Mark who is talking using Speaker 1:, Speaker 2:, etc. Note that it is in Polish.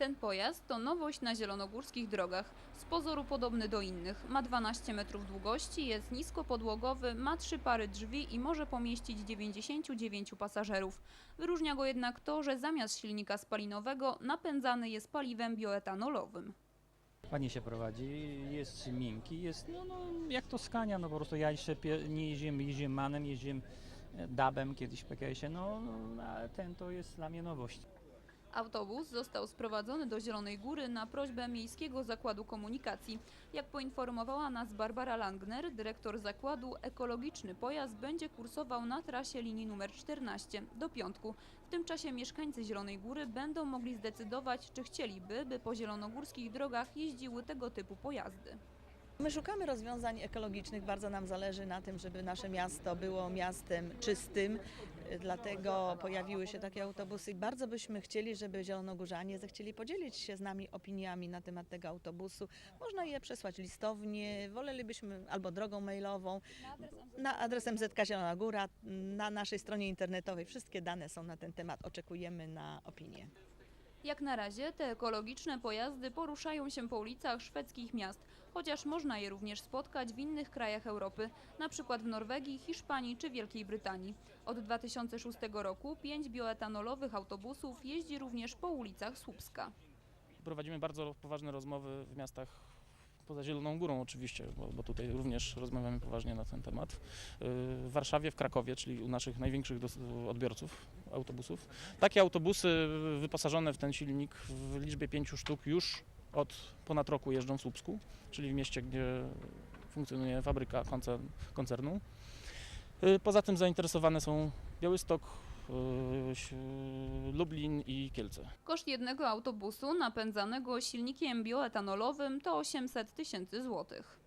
Speaker 1: Ten pojazd to nowość na zielonogórskich drogach. Z pozoru podobny do innych. Ma 12 metrów długości, jest niskopodłogowy, ma trzy pary drzwi i może pomieścić 99 pasażerów. Wyróżnia go jednak to, że zamiast silnika spalinowego napędzany jest paliwem bioetanolowym.
Speaker 2: Ładnie się prowadzi, jest miękki, jest no, no jak to skania, no po prostu ja jeszcze nie jeździłem, jeździłem manem, jeździłem e, dabem kiedyś w PKS-ie, no, no ten to jest dla mnie nowość.
Speaker 1: Autobus został sprowadzony do Zielonej Góry na prośbę Miejskiego Zakładu Komunikacji. Jak poinformowała nas Barbara Langner, dyrektor zakładu, ekologiczny pojazd będzie kursował na trasie linii numer 14 do piątku. W tym czasie mieszkańcy Zielonej Góry będą mogli zdecydować, czy chcieliby, by po zielonogórskich drogach jeździły tego typu pojazdy.
Speaker 3: My szukamy rozwiązań ekologicznych, bardzo nam zależy na tym, żeby nasze miasto było miastem czystym, dlatego pojawiły się takie autobusy bardzo byśmy chcieli, żeby zielonogórzanie zechcieli podzielić się z nami opiniami na temat tego autobusu. Można je przesłać listownie, wolelibyśmy albo drogą mailową, na adres MZK Zielona Góra, na naszej stronie internetowej. Wszystkie dane są na ten temat, oczekujemy na opinię.
Speaker 1: Jak na razie te ekologiczne pojazdy poruszają się po ulicach szwedzkich miast, chociaż można je również spotkać w innych krajach Europy, przykład w Norwegii, Hiszpanii czy Wielkiej Brytanii. Od 2006 roku pięć bioetanolowych autobusów jeździ również po ulicach Słupska.
Speaker 4: Prowadzimy bardzo poważne rozmowy w miastach poza Zieloną Górą oczywiście, bo, bo tutaj również rozmawiamy poważnie na ten temat. Yy, W Warszawie, w Krakowie, czyli u naszych największych odbiorców autobusów. Takie autobusy wyposażone w ten silnik w liczbie pięciu sztuk już od ponad roku jeżdżą w Słupsku, czyli w mieście, gdzie funkcjonuje fabryka koncern, koncernu. Yy, Poza tym zainteresowane są Białystok, Ś- Lublin i Kielce.
Speaker 1: Koszt jednego autobusu napędzanego silnikiem bioetanolowym to 800 tysięcy złotych.